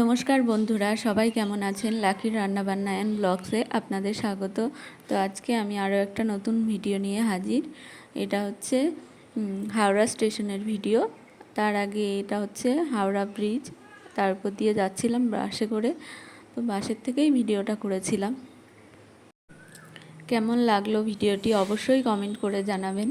নমস্কার বন্ধুরা, সবাই কেমন আছেন? লাকির রান্নাবান্না অ্যান্ড ব্লগসে আপনাদের স্বাগত। তো আজকে আমি আরও একটা নতুন ভিডিও নিয়ে হাজির। এটা হচ্ছে হাওড়া স্টেশনের ভিডিও। তার আগে এটা হচ্ছে হাওড়া ব্রিজ। তার উপর দিয়ে যাচ্ছিলাম বাসে করে। তো বাসের থেকেই ভিডিওটা করেছিলাম। কেমন লাগল ভিডিওটি অবশ্যই কমেন্ট করে জানাবেন।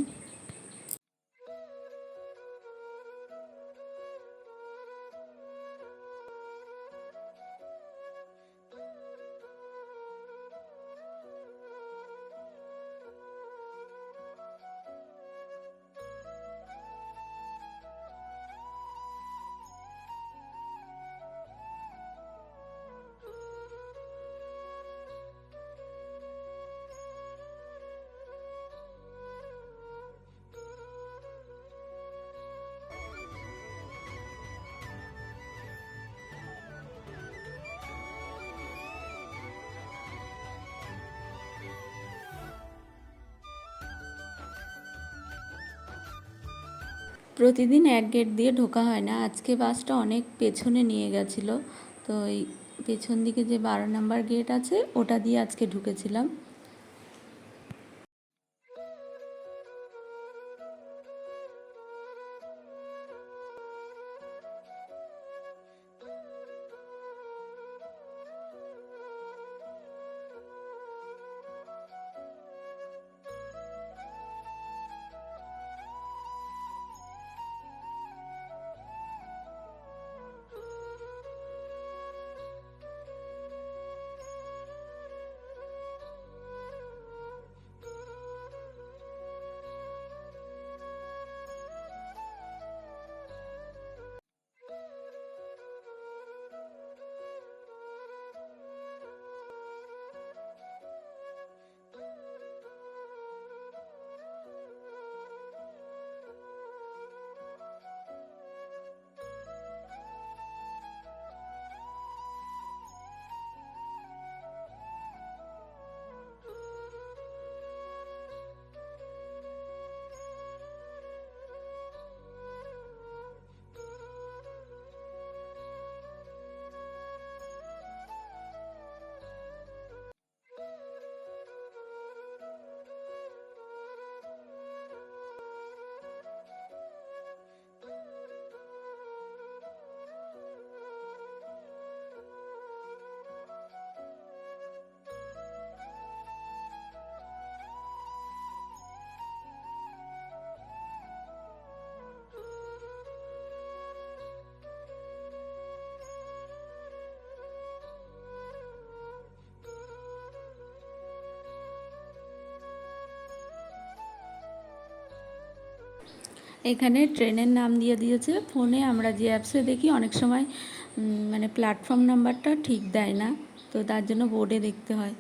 প্রতিদিন এক গেট দিয়ে ঢোকা হয় না। আজকে বাসটা অনেক পেছনে নিয়ে গেছিল। তো এই পেছন দিকে যে বারো নাম্বার গেট আছে, ওটা দিয়ে আজকে ঢুকেছিলাম। এখানে ট্রেনের নাম দিয়ে দিয়েছে। ফোনে আমরা যে অ্যাপসে দেখি, অনেক সময় মানে প্ল্যাটফর্ম নাম্বারটা ঠিক দেয় না। তো তার জন্য বোর্ডে দেখতে হয়।